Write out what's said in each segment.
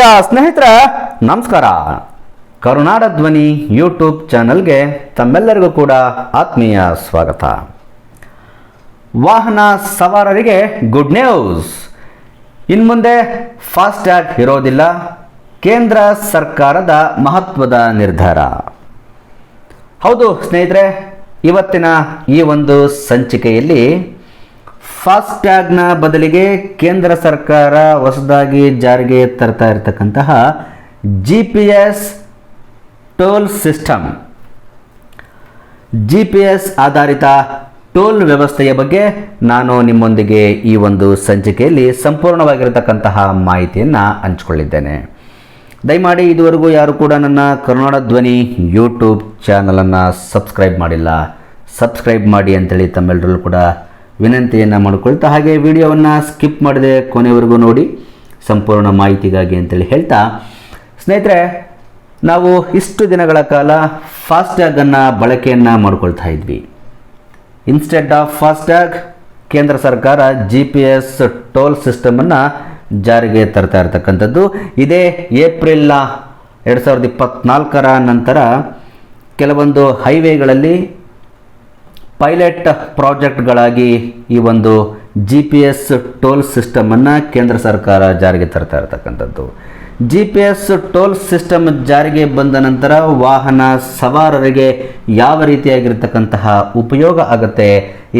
ಪ್ರಿಯ ಸ್ನೇಹಿತರ, ನಮಸ್ಕಾರ. ಕರುನಾಡ ಧ್ವನಿ ಯೂಟ್ಯೂಬ್ ಚಾನಲ್ಗೆ ತಮ್ಮೆಲ್ಲರಿಗೂ ಕೂಡ ಆತ್ಮೀಯ ಸ್ವಾಗತ. ವಾಹನ ಸವಾರರಿಗೆ ಗುಡ್ ನ್ಯೂಸ್ ಇನ್ಮುಂದೆ ಫಾಸ್ಟ್ಯಾಗ್ ಇರೋದಿಲ್ಲ, ಕೇಂದ್ರ ಸರ್ಕಾರದ ಮಹತ್ವದ ನಿರ್ಧಾರ. ಹೌದು ಸ್ನೇಹಿತರೆ, ಇವತ್ತಿನ ಈ ಒಂದು ಸಂಚಿಕೆಯಲ್ಲಿ ಫಾಸ್ಟ್ಯಾಗ್ನ ಬದಲಿಗೆ ಕೇಂದ್ರ ಸರ್ಕಾರ ಹೊಸದಾಗಿ ಜಾರಿಗೆ ತರ್ತಾ ಇರತಕ್ಕಂತಹ G P S toll system. G P S ಆಧಾರಿತ ಟೋಲ್ ವ್ಯವಸ್ಥೆಯ ಬಗ್ಗೆ ನಾನು ನಿಮ್ಮೊಂದಿಗೆ ಈ ಒಂದು ಸಂಚಿಕೆಯಲ್ಲಿ ಸಂಪೂರ್ಣವಾಗಿರತಕ್ಕಂತಹ ಮಾಹಿತಿಯನ್ನು ಹಂಚಿಕೊಳ್ಳಿದ್ದೇನೆ. ದಯಮಾಡಿ ಇದುವರೆಗೂ ಯಾರು ಕೂಡ ನನ್ನ ಕನ್ನಡ ಧ್ವನಿ ಯೂಟ್ಯೂಬ್ ಚಾನಲನ್ನು ಸಬ್ಸ್ಕ್ರೈಬ್ ಮಾಡಿಲ್ಲ. ಸಬ್ಸ್ಕ್ರೈಬ್ ಮಾಡಿ ಅಂತೇಳಿ ತಮ್ಮೆಲ್ಲರಲ್ಲೂ ಕೂಡ ವಿನಂತಿಯನ್ನು ಮಾಡಿಕೊಳ್ತಾ ಹಾಗೆ ವಿಡಿಯೋವನ್ನು ಸ್ಕಿಪ್ ಮಾಡದೆ ಕೊನೆವರೆಗೂ ನೋಡಿ ಸಂಪೂರ್ಣ ಮಾಹಿತಿಗಾಗಿ ಅಂತೇಳಿ ಹೇಳ್ತಾ, ಸ್ನೇಹಿತರೆ, ನಾವು ಇಷ್ಟು ದಿನಗಳ ಕಾಲ ಫಾಸ್ಟ್ಯಾಗನ್ನು ಬಳಕೆಯನ್ನು ಮಾಡ್ಕೊಳ್ತಾ ಇದ್ವಿ. ಇನ್ಸ್ಟೆಡ್ ಆಫ್ ಫಾಸ್ಟ್ಯಾಗ್, ಕೇಂದ್ರ ಸರ್ಕಾರ ಜಿ ಪಿ ಎಸ್ ಟೋಲ್ ಸಿಸ್ಟಮನ್ನು ಜಾರಿಗೆ ತರ್ತಾ ಇರತಕ್ಕಂಥದ್ದು. ಇದೇ ಏಪ್ರಿಲ್ ಎರಡು ಸಾವಿರದ ಇಪ್ಪತ್ತ್ನಾಲ್ಕರ ನಂತರ ಕೆಲವೊಂದು ಹೈವೇಗಳಲ್ಲಿ ಪೈಲಟ್ ಪ್ರಾಜೆಕ್ಟ್ಗಳಾಗಿ ಈ ಒಂದು ಜಿ ಪಿ ಎಸ್ ಟೋಲ್ ಸಿಸ್ಟಮನ್ನು ಕೇಂದ್ರ ಸರ್ಕಾರ ಜಾರಿಗೆ ತರ್ತಾ ಇರತಕ್ಕಂಥದ್ದು. G P S toll system ಜಾರಿಗೆ ಬಂದ ನಂತರ ವಾಹನ ಸವಾರರಿಗೆ ಯಾವ ರೀತಿಯಾಗಿರ್ತಕ್ಕಂತಹ ಉಪಯೋಗ ಆಗುತ್ತೆ,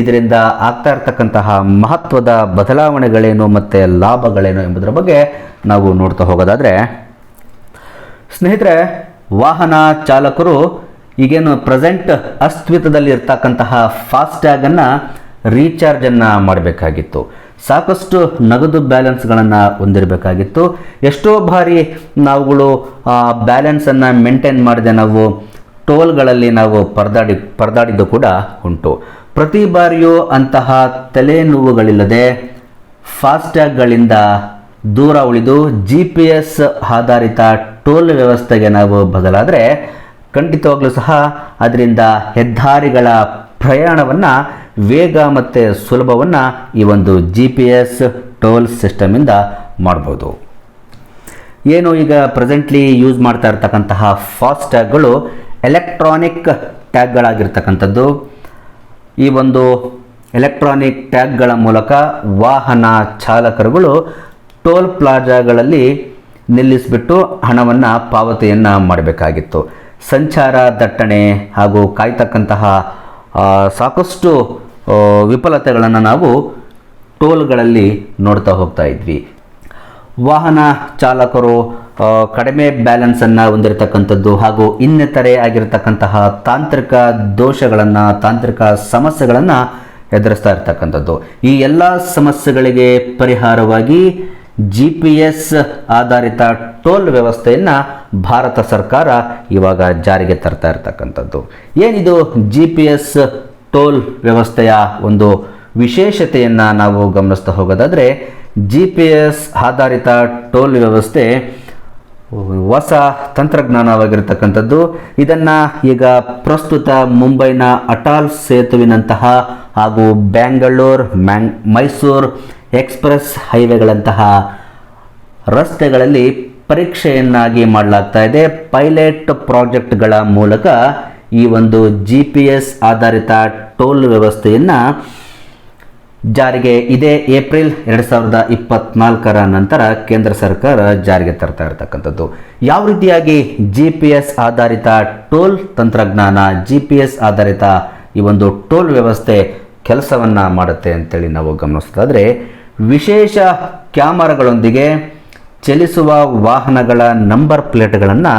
ಇದರಿಂದ ಆಗ್ತಾ ಇರತಕ್ಕಂತಹ ಮಹತ್ವದ ಬದಲಾವಣೆಗಳೇನು ಮತ್ತು ಲಾಭಗಳೇನು ಎಂಬುದರ ಬಗ್ಗೆ ನಾವು ನೋಡ್ತಾ ಹೋಗೋದಾದರೆ, ಸ್ನೇಹಿತರೆ, ವಾಹನ ಚಾಲಕರು ಈಗೇನು ಪ್ರೆಸೆಂಟ್ ಅಸ್ತಿತ್ವದಲ್ಲಿ ಇರ್ತಕ್ಕಂತಹ ಫಾಸ್ಟ್ಯಾಗನ್ನು ರೀಚಾರ್ಜನ್ನು ಮಾಡಬೇಕಾಗಿತ್ತು. ಸಾಕಷ್ಟು ನಗದು ಬ್ಯಾಲೆನ್ಸ್ಗಳನ್ನು ಹೊಂದಿರಬೇಕಾಗಿತ್ತು. ಎಷ್ಟೋ ಬಾರಿ ನಾವುಗಳು ಬ್ಯಾಲೆನ್ಸನ್ನು ಮೇಂಟೈನ್ ಮಾಡದೆ ನಾವು ಟೋಲ್ಗಳಲ್ಲಿ ನಾವು ಪರದಾಡಿ, ಪರದಾಡಿದ್ದು ಕೂಡ ಉಂಟು. ಪ್ರತಿ ಬಾರಿಯೂ ಅಂತಹ ತಲೆನೋವುಗಳಿಲ್ಲದೆ ಫಾಸ್ಟ್ಯಾಗ್ಗಳಿಂದ ದೂರ ಉಳಿದು ಜಿ ಪಿ ಎಸ್ ಆಧಾರಿತ ಟೋಲ್ ವ್ಯವಸ್ಥೆಗೆ ನಾವು ಬದಲಾದರೆ ಖಂಡಿತವಾಗ್ಲೂ ಸಹ ಅದರಿಂದ ಹೆದ್ದಾರಿಗಳ ಪ್ರಯಾಣವನ್ನು ವೇಗ ಮತ್ತು ಸುಲಭವನ್ನು ಈ ಒಂದು ಜಿ ಪಿ ಎಸ್ ಟೋಲ್ ಸಿಸ್ಟಮಿಂದ ಮಾಡ್ಬೋದು. ಏನು ಈಗ ಪ್ರೆಸೆಂಟ್ಲಿ ಯೂಸ್ ಮಾಡ್ತಾ ಇರ್ತಕ್ಕಂತಹ ಫಾಸ್ಟ್ ಟ್ಯಾಗ್ಗಳು ಎಲೆಕ್ಟ್ರಾನಿಕ್ ಟ್ಯಾಗ್ಗಳಾಗಿರ್ತಕ್ಕಂಥದ್ದು ಈ ಒಂದು ಎಲೆಕ್ಟ್ರಾನಿಕ್ ಟ್ಯಾಗ್ಗಳ ಮೂಲಕ ವಾಹನ ಚಾಲಕರುಗಳು ಟೋಲ್ ಪ್ಲಾಜಾಗಳಲ್ಲಿ ನಿಲ್ಲಿಸಿಬಿಟ್ಟು ಹಣವನ್ನು ಪಾವತಿಯನ್ನು ಮಾಡಬೇಕಾಗಿತ್ತು. ಸಂಚಾರ ದಟ್ಟಣೆ ಹಾಗೂ ಕಾಯ್ತಕ್ಕಂತಹ ಸಾಕಷ್ಟು ವಿಫಲತೆಗಳನ್ನು ನಾವು ಟೋಲ್ಗಳಲ್ಲಿ ನೋಡ್ತಾ ಹೋಗ್ತಾ ಇದ್ವಿ. ವಾಹನ ಚಾಲಕರು ಕಡಿಮೆ ಬ್ಯಾಲೆನ್ಸನ್ನು ಹೊಂದಿರತಕ್ಕಂಥದ್ದು ಹಾಗೂ ಇನ್ನಿತರೆ ಆಗಿರತಕ್ಕಂತಹ ತಾಂತ್ರಿಕ ದೋಷಗಳನ್ನು, ತಾಂತ್ರಿಕ ಸಮಸ್ಯೆಗಳನ್ನು ಎದುರಿಸ್ತಾ ಇರ್ತಕ್ಕಂಥದ್ದು. ಈ ಎಲ್ಲ ಸಮಸ್ಯೆಗಳಿಗೆ ಪರಿಹಾರವಾಗಿ ಜಿ ಪಿ ಎಸ್ ಆಧಾರಿತ ಟೋಲ್ ವ್ಯವಸ್ಥೆಯನ್ನು ಭಾರತ ಸರ್ಕಾರ ಇವಾಗ ಜಾರಿಗೆ ತರ್ತಾ ಇರ್ತಕ್ಕಂಥದ್ದು. ಏನಿದು ಜಿ ಪಿ ಎಸ್ ಟೋಲ್ ವ್ಯವಸ್ಥೆಯ ಒಂದು ವಿಶೇಷತೆಯನ್ನು ನಾವು ಗಮನಿಸ್ತಾ ಹೋಗೋದಾದರೆ ಜಿ ಪಿ ಎಸ್ ಆಧಾರಿತ ಟೋಲ್ ವ್ಯವಸ್ಥೆ ಹೊಸ ತಂತ್ರಜ್ಞಾನವಾಗಿರತಕ್ಕಂಥದ್ದು. ಇದನ್ನು ಈಗ ಪ್ರಸ್ತುತ ಮುಂಬೈನ ಅಟಾಲ್ ಸೇತುವಿನಂತಹ ಹಾಗೂ ಬ್ಯಾಂಗಳೂರು ಮ್ಯಾಂಗ್ ಮೈಸೂರು ಎಕ್ಸ್ಪ್ರೆಸ್ ಹೈವೇಗಳಂತಹ ರಸ್ತೆಗಳಲ್ಲಿ ಪರೀಕ್ಷೆಯನ್ನಾಗಿ ಮಾಡಲಾಗ್ತಾ ಇದೆ. ಪೈಲಟ್ ಪ್ರಾಜೆಕ್ಟ್ಗಳ ಮೂಲಕ ಈ ಒಂದು ಜಿ ಪಿ ಎಸ್ ಆಧಾರಿತ ಟೋಲ್ ವ್ಯವಸ್ಥೆಯನ್ನು ಜಾರಿಗೆ ಇದೇ. ಏಪ್ರಿಲ್ ಎರಡು ಸಾವಿರದ ಇಪ್ಪತ್ನಾಲ್ಕರ ನಂತರ ಕೇಂದ್ರ ಸರ್ಕಾರ ಜಾರಿಗೆ ತರ್ತಾ ಇರತಕ್ಕಂಥದ್ದು. ಯಾವ ರೀತಿಯಾಗಿ ಜಿ ಪಿ ಎಸ್ ಆಧಾರಿತ ಟೋಲ್ ತಂತ್ರಜ್ಞಾನ ಜಿ ಪಿ ಎಸ್ ಆಧಾರಿತ ಈ ಒಂದು ಟೋಲ್ ವ್ಯವಸ್ಥೆ ಕೆಲಸವನ್ನು ಮಾಡುತ್ತೆ ಅಂತೇಳಿ ನಾವು ಗಮನಿಸೋದಾದರೆ ವಿಶೇಷ ಕ್ಯಾಮರಾಗಳೊಂದಿಗೆ ಚಲಿಸುವ ವಾಹನಗಳ ನಂಬರ್ ಪ್ಲೇಟ್ಗಳನ್ನು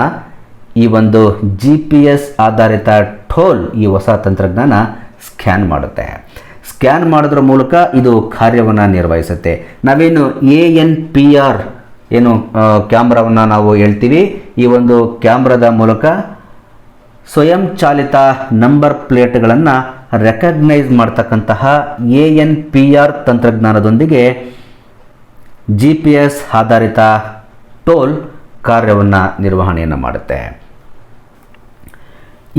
ಈ ಒಂದು ಜಿ ಪಿ ಎಸ್ ಆಧಾರಿತ ಟೋಲ್ ಈ ಹೊಸ ತಂತ್ರಜ್ಞಾನ ಸ್ಕ್ಯಾನ್ ಮಾಡುತ್ತೆ. ಸ್ಕ್ಯಾನ್ ಮಾಡೋದ್ರ ಮೂಲಕ ಇದು ಕಾರ್ಯವನ್ನು ನಿರ್ವಹಿಸುತ್ತೆ. ನಾವೇನು ಎ ಎನ್ ಪಿ ಆರ್ ಏನು ಕ್ಯಾಮ್ರಾವನ್ನು ನಾವು ಹೇಳ್ತೀವಿ. ಈ ಒಂದು ಕ್ಯಾಮ್ರಾದ ಮೂಲಕ ಸ್ವಯಂ ಚಾಲಿತ ನಂಬರ್ ಪ್ಲೇಟ್ಗಳನ್ನು ರೆಕಗ್ನೈಸ್ ಮಾಡ್ತಕ್ಕಂತಹ ಎ ಎನ್ ಪಿ ಆರ್ ತಂತ್ರಜ್ಞಾನದೊಂದಿಗೆ ಜಿ ಪಿ ಎಸ್ ಆಧಾರಿತ ಟೋಲ್ ಕಾರ್ಯವನ್ನು ನಿರ್ವಹಣೆಯನ್ನು ಮಾಡುತ್ತೆ.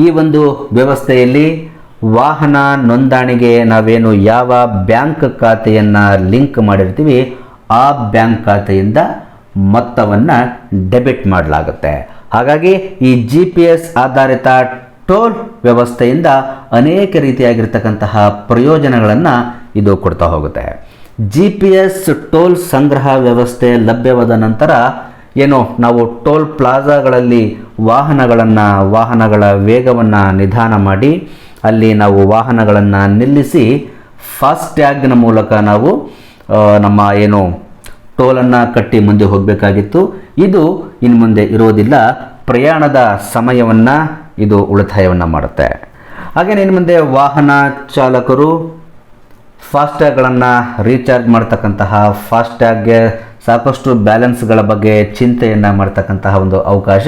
ಈ ಒಂದು ವ್ಯವಸ್ಥೆಯಲ್ಲಿ ವಾಹನ ನೋಂದಣಿಗೆ ನಾವೇನು ಯಾವ ಬ್ಯಾಂಕ್ ಖಾತೆಯನ್ನು ಲಿಂಕ್ ಮಾಡಿರ್ತೀವಿ, ಆ ಬ್ಯಾಂಕ್ ಖಾತೆಯಿಂದ ಮೊತ್ತವನ್ನು ಡೆಬಿಟ್ ಮಾಡಲಾಗುತ್ತೆ. ಹಾಗಾಗಿ ಈ ಜಿ ಪಿ ಎಸ್ ಆಧಾರಿತ ಟೋಲ್ ವ್ಯವಸ್ಥೆಯಿಂದ ಅನೇಕ ರೀತಿಯಾಗಿರ್ತಕ್ಕಂತಹ ಪ್ರಯೋಜನಗಳನ್ನು ಇದು ಕೊಡ್ತಾ ಹೋಗುತ್ತೆ. ಜಿ ಪಿ ಎಸ್ ಟೋಲ್ ಸಂಗ್ರಹ ವ್ಯವಸ್ಥೆ ಲಭ್ಯವಾದ ನಂತರ ಏನು ನಾವು ಟೋಲ್ ಪ್ಲಾಜಾಗಳಲ್ಲಿ ವಾಹನಗಳನ್ನು, ವಾಹನಗಳ ವೇಗವನ್ನು ನಿಧಾನ ಮಾಡಿ ಅಲ್ಲಿ ನಾವು ವಾಹನಗಳನ್ನು ನಿಲ್ಲಿಸಿ ಫಾಸ್ಟ್ಯಾಗ್ನ ಮೂಲಕ ನಾವು ನಮ್ಮ ಏನು ಟೋಲನ್ನು ಕಟ್ಟಿ ಮುಂದೆ ಹೋಗಬೇಕಾಗಿತ್ತು. ಇದು ಇನ್ನು ಮುಂದೆ ಇರೋದಿಲ್ಲ ಪ್ರಯಾಣದ ಸಮಯವನ್ನು ಇದು ಉಳಿತಾಯವನ್ನು ಮಾಡುತ್ತೆ. ಹಾಗೆಯೇ ಇನ್ನು ಮುಂದೆ ವಾಹನ ಚಾಲಕರು ಫಾಸ್ಟ್ಯಾಗ್ಗಳನ್ನು ರೀಚಾರ್ಜ್ ಮಾಡ್ತಕ್ಕಂತಹ ಫಾಸ್ಟ್ಯಾಗ್ಗೆ ಸಾಕಷ್ಟು ಬ್ಯಾಲೆನ್ಸ್ಗಳ ಬಗ್ಗೆ ಚಿಂತೆಯನ್ನು ಮಾಡ್ತಕ್ಕಂತಹ ಒಂದು ಅವಕಾಶ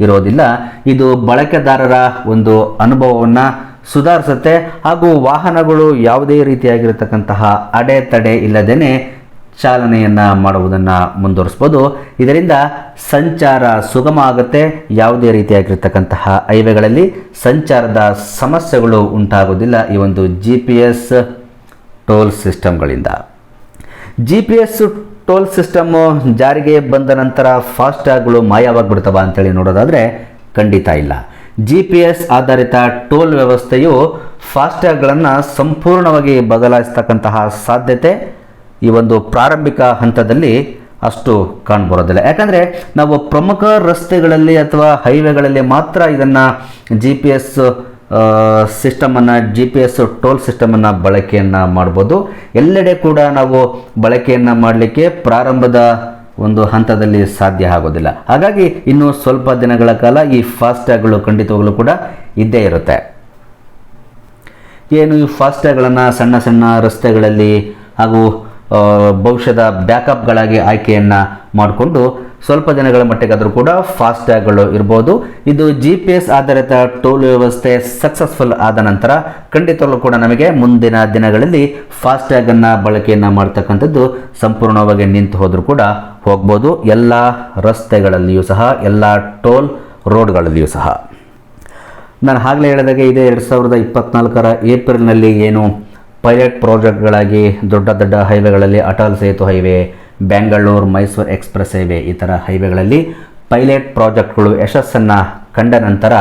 ಇರೋದಿಲ್ಲ. ಇದು ಬಳಕೆದಾರರ ಒಂದು ಅನುಭವವನ್ನು ಸುಧಾರಿಸುತ್ತೆ. ಹಾಗೂ ವಾಹನಗಳು ಯಾವುದೇ ರೀತಿಯಾಗಿರತಕ್ಕಂತಹ ಅಡೆತಡೆ ಇಲ್ಲದೇ ಚಾಲನೆಯನ್ನು ಮಾಡುವುದನ್ನು ಮುಂದುವರಿಸ್ಬೋದು. ಇದರಿಂದ ಸಂಚಾರ ಸುಗಮ ಆಗುತ್ತೆ. ಯಾವುದೇ ರೀತಿಯಾಗಿರ್ತಕ್ಕಂತಹ ಹೈವೇಗಳಲ್ಲಿ ಸಂಚಾರದ ಸಮಸ್ಯೆಗಳು ಉಂಟಾಗೋದಿಲ್ಲ ಈ ಒಂದು G P S toll ಸಿಸ್ಟಮ್ಗಳಿಂದ. G P S toll system ಜಾರಿಗೆ ಬಂದ ನಂತರ ಫಾಸ್ಟ್ಯಾಗ್ಗಳು ಮಾಯವಾಗಿಬಿಡ್ತವ ಅಂತೇಳಿ ನೋಡೋದಾದರೆ ಖಂಡಿತ ಇಲ್ಲ. ಜಿ ಪಿ ಎಸ್ ಆಧಾರಿತ ಟೋಲ್ ವ್ಯವಸ್ಥೆಯು ಫಾಸ್ಟ್ಯಾಗ್ಗಳನ್ನು ಸಂಪೂರ್ಣವಾಗಿ ಬದಲಾಯಿಸ್ತಕ್ಕಂತಹ ಸಾಧ್ಯತೆ ಈ ಒಂದು ಪ್ರಾರಂಭಿಕ ಹಂತದಲ್ಲಿ ಅಷ್ಟು ಕಾಣ್ಬರೋದಿಲ್ಲ. ಯಾಕಂದರೆ ನಾವು ಪ್ರಮುಖ ರಸ್ತೆಗಳಲ್ಲಿ ಅಥವಾ ಹೈವೇಗಳಲ್ಲಿ ಮಾತ್ರ ಇದನ್ನು ಜಿ ಪಿ ಎಸ್ ಸಿಸ್ಟಮನ್ನು ಜಿ ಪಿ ಎಸ್ ಟೋಲ್ ಸಿಸ್ಟಮನ್ನು ಬಳಕೆಯನ್ನು ಮಾಡ್ಬೋದು. ಎಲ್ಲೆಡೆ ಕೂಡ ನಾವು ಬಳಕೆಯನ್ನು ಮಾಡಲಿಕ್ಕೆ ಪ್ರಾರಂಭದ ಒಂದು ಹಂತದಲ್ಲಿ ಸಾಧ್ಯ ಆಗೋದಿಲ್ಲ. ಹಾಗಾಗಿ ಇನ್ನು ಸ್ವಲ್ಪ ದಿನಗಳ ಕಾಲ ಈ ಫಾಸ್ಟ್ಯಾಗ್ಗಳು ಖಂಡಿತವಾಗಲೂ ಕೂಡ ಇದ್ದೇ ಇರುತ್ತೆ. ಏನು ಈ ಫಾಸ್ಟ್ಯಾಗ್ಗಳನ್ನು ಸಣ್ಣ ಸಣ್ಣ ರಸ್ತೆಗಳಲ್ಲಿ ಹಾಗೂ ಭವಿಷ್ಯದ ಬ್ಯಾಕಪ್ಗಳಾಗಿ ಆಯ್ಕೆಯನ್ನು ಮಾಡಿಕೊಂಡು ಸ್ವಲ್ಪ ದಿನಗಳ ಮಟ್ಟಿಗಾದರೂ ಕೂಡ ಫಾಸ್ಟ್ಯಾಗ್ಗಳು ಇರ್ಬೋದು. ಇದು ಜಿ ಪಿ ಎಸ್ ಆಧಾರಿತ ಟೋಲ್ ವ್ಯವಸ್ಥೆ ಸಕ್ಸಸ್ಫುಲ್ ಆದ ನಂತರ ಖಂಡಿತವಾಗ್ಲೂ ಕೂಡ ನಮಗೆ ಮುಂದಿನ ದಿನಗಳಲ್ಲಿ ಫಾಸ್ಟ್ಯಾಗನ್ನು ಬಳಕೆಯನ್ನು ಮಾಡ್ತಕ್ಕಂಥದ್ದು ಸಂಪೂರ್ಣವಾಗಿ ನಿಂತು ಹೋದರೂ ಕೂಡ ಹೋಗ್ಬೋದು. ಎಲ್ಲ ರಸ್ತೆಗಳಲ್ಲಿಯೂ ಸಹ, ಎಲ್ಲ ಟೋಲ್ ರೋಡ್ಗಳಲ್ಲಿಯೂ ಸಹ. ನಾನು ಆಗಲೇ ಹೇಳಿದಾಗ ಇದೇ ಎರಡು ಸಾವಿರದ ಇಪ್ಪತ್ನಾಲ್ಕರ ಏಪ್ರಿಲ್ನಲ್ಲಿ ಏನು ಪೈಲಟ್ ಪ್ರಾಜೆಕ್ಟ್ಗಳಾಗಿ ದೊಡ್ಡ ದೊಡ್ಡ ಹೈವೇಗಳಲ್ಲಿ Atal Setu highway Bengaluru Mysuru express highway ಈ ಥರ ಹೈವೇಗಳಲ್ಲಿ ಪೈಲಟ್ ಪ್ರಾಜೆಕ್ಟ್ಗಳು ಯಶಸ್ಸನ್ನು ಕಂಡ ನಂತರ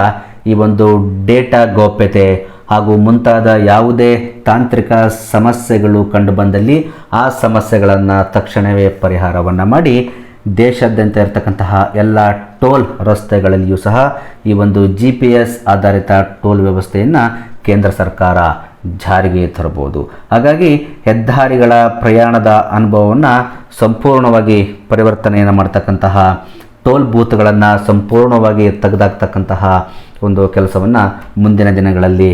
ಈ ಒಂದು ಡೇಟಾ ಗೌಪ್ಯತೆ ಹಾಗೂ ಮುಂತಾದ ಯಾವುದೇ ತಾಂತ್ರಿಕ ಸಮಸ್ಯೆಗಳು ಕಂಡುಬಂದಲ್ಲಿ ಆ ಸಮಸ್ಯೆಗಳನ್ನು ತಕ್ಷಣವೇ ಪರಿಹಾರವನ್ನು ಮಾಡಿ ದೇಶಾದ್ಯಂತ ಇರತಕ್ಕಂತಹ ಎಲ್ಲ ಟೋಲ್ ರಸ್ತೆಗಳಲ್ಲಿಯೂ ಸಹ ಈ ಒಂದು ಜಿ ಪಿ ಎಸ್ ಆಧಾರಿತ ಟೋಲ್ ವ್ಯವಸ್ಥೆಯನ್ನು ಕೇಂದ್ರ ಸರ್ಕಾರ ಜಾರಿಗೆ ತರಬಹುದು. ಹಾಗಾಗಿ ಹೆದ್ದಾರಿಗಳ ಪ್ರಯಾಣದ ಅನುಭವವನ್ನು ಸಂಪೂರ್ಣವಾಗಿ ಪರಿವರ್ತನೆಯನ್ನು ಮಾಡ್ತಕ್ಕಂತಹ, ಟೋಲ್ ಬೂತ್ಗಳನ್ನು ಸಂಪೂರ್ಣವಾಗಿ ತೆಗೆದಾಕ್ತಕ್ಕಂತಹ ಒಂದು ಕೆಲಸವನ್ನು ಮುಂದಿನ ದಿನಗಳಲ್ಲಿ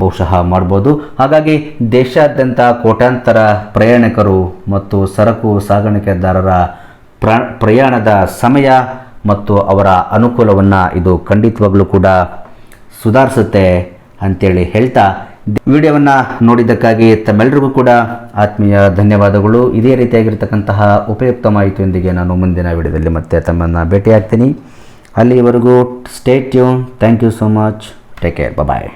ಬಹುಶಃ ಮಾಡ್ಬೋದು. ಹಾಗಾಗಿ ದೇಶಾದ್ಯಂತ ಕೋಟ್ಯಾಂತರ ಪ್ರಯಾಣಿಕರು ಮತ್ತು ಸರಕು ಸಾಗಾಣಿಕೆದಾರರ ಪ್ರ, ಪ್ರಯಾಣದ ಸಮಯ ಮತ್ತು ಅವರ ಅನುಕೂಲವನ್ನು ಇದು ಖಂಡಿತವಾಗಲೂ ಕೂಡ ಸುಧಾರಿಸುತ್ತೆ ಅಂತೇಳಿ ಹೇಳ್ತಾ ವಿಡಿಯೋವನ್ನು ನೋಡಿದ್ದಕ್ಕಾಗಿ ತಮ್ಮೆಲ್ಲರಿಗೂ ಕೂಡ ಆತ್ಮೀಯ ಧನ್ಯವಾದಗಳು. ಇದೇ ರೀತಿಯಾಗಿರ್ತಕ್ಕಂತಹ ಉಪಯುಕ್ತ ಮಾಹಿತಿಯೊಂದಿಗೆ ನಾನು ಮುಂದಿನ ವಿಡಿಯೋದಲ್ಲಿ ಮತ್ತೆ ತಮ್ಮನ್ನು ಭೇಟಿಯಾಗ್ತೀನಿ. ಅಲ್ಲಿವರೆಗೂ stay tune thank you so much take care bye